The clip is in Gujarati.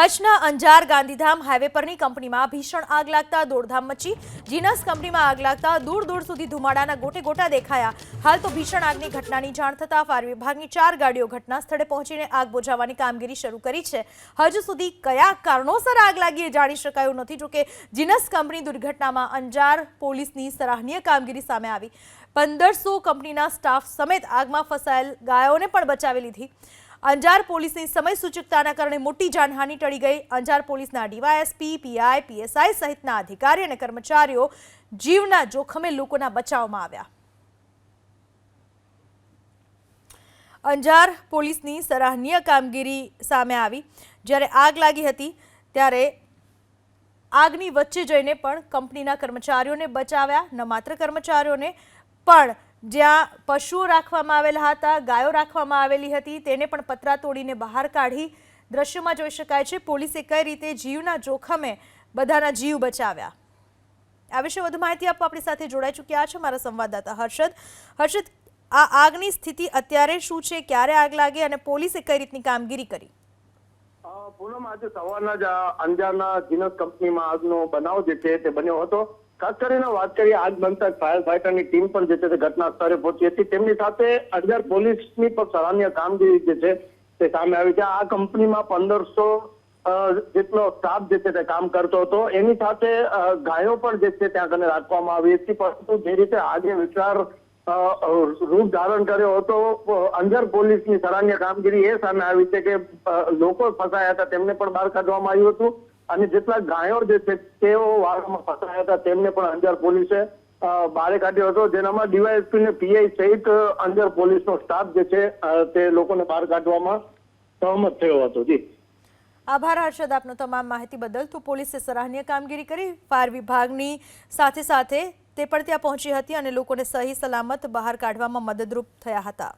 કચ્છના અંજાર ગાંધીધામ હાઈવે પરની કંપનીમાં ભીષણ આગ લાગતા દોડધામ મચી. જીનસ કંપનીમાં આગ લાગતા દૂર દૂર સુધી ધુમાડાના ગોટે ગોટા દેખાયા. હાલ તો ભીષણ આગની ઘટનાની જાણ થતાં ફાયર વિભાગની ચાર ગાડીઓ ઘટના સ્થળે પહોંચીને આગ બુઝાવવાની કામગીરી શરૂ કરી છે. હજુ સુધી કયા કારણોસર આગ લાગી એ જાણી શકાયું નથી જોકે જીનસ કંપની દુર્ઘટનામાં અંજાર પોલીસની સરાહનીય કામગીરી સામે આવી. પંદરસો કંપનીના સ્ટાફ સમેત આગમાં ફસાયેલ ગાયોને પણ બચાવી લીધી. અંજાર પોલીસની સમય સૂચકતાના કારણે મોટી જાનહાનિ ટળી ગઈ. અંજાર પોલીસના ડીવાયએસપી, પીઆઈ, પીએસઆઈ સહિતના અધિકારી અને કર્મચારીઓ જીવના જોખમે લોકોના બચાવમાં આવ્યા. અંજાર પોલીસની સરાહનીય કામગીરી સામે આવી. જ્યારે આગ લાગી હતી, ત્યારે આગની વચ્ચે જઈને પણ કંપનીના કર્મચારીઓને બચાવ્યા. ન માત્ર કર્મચારીઓને, પણ જ્યાં પશુઓ રાખવામાં આવેલા હતા, ગાયો રાખવામાં આવેલી હતી, તેને પણ પતરા તોડીને બહાર કાઢી દ્રશ્યમાં જોઈ શકાય છે, પોલીસે કઈ રીતે જીવના જોખમે બધાના જીવ બચાવ્યા. આ વિશે વધુ માહિતી આપવા આપણી સાથે જોડાઈ ચૂક્યા છે મારા સંવાદદાતા હર્ષદ. હર્ષદ, આ આગની સ્થિતિ અત્યારે શું છે, ક્યારે આગ લાગી અને પોલીસે કઈ રીતની કામગીરી કરી? પૂનમ, આજે સવારના જ અંજારના જીનસ કંપનીમાં આગનો બનાવ જે છે તે બન્યો હતો. ખાસ કરીને વાત કરીએ આગ બનતા ફાયર ફાઈટરની ટીમ પણ જે છે તે ઘટના સ્થળે પહોંચી હતી. તેમની સાથે અગિયાર પોલીસની પણ સરાહનીય કામગીરી જે છે તે સામે આવી છે. આ કંપનીમાં પંદરસો જેટલો સ્ટાફ જે છે તે કામ કરતો હતો. એની સાથે ગાયો પણ જે છે ત્યાં કને રાખવામાં આવી હતી. પરંતુ જે રીતે આજે વિચાર રૂપ ધારણ કર્યો હતો અંજાર પોલીસની સરાહનીય કામગીરી એ સામે આવી છે કે લોકો ફસાયા હતા. તેમને પણ બહાર કાઢવામાં આવ્યું હતું. અને જેટલા ગાયો જે છે, તેઓ વાળામાં ફસાયા હતા. તેમને પણ અંજાર પોલીસે બારે કાઢ્યો હતો. જેનામાં ડીવાયએસપી ને પીઆઈ સહિત અંજાર પોલીસનો સ્ટાફ જે છે તે લોકોને બહાર કાઢવામાં સહમત થયો હતો. જી. આભાર, હર્ષદ. આપનો તમામ માહિતી બદલ તો પોલીસે સરાહનીય કામગીરી કરી. ફાયર વિભાગની સાથે સાથે તે પણ ત્યાં પહોંચી હતી અને લોકોને સહી સલામત બહાર કાઢવામાં મદદરૂપ થયા હતા.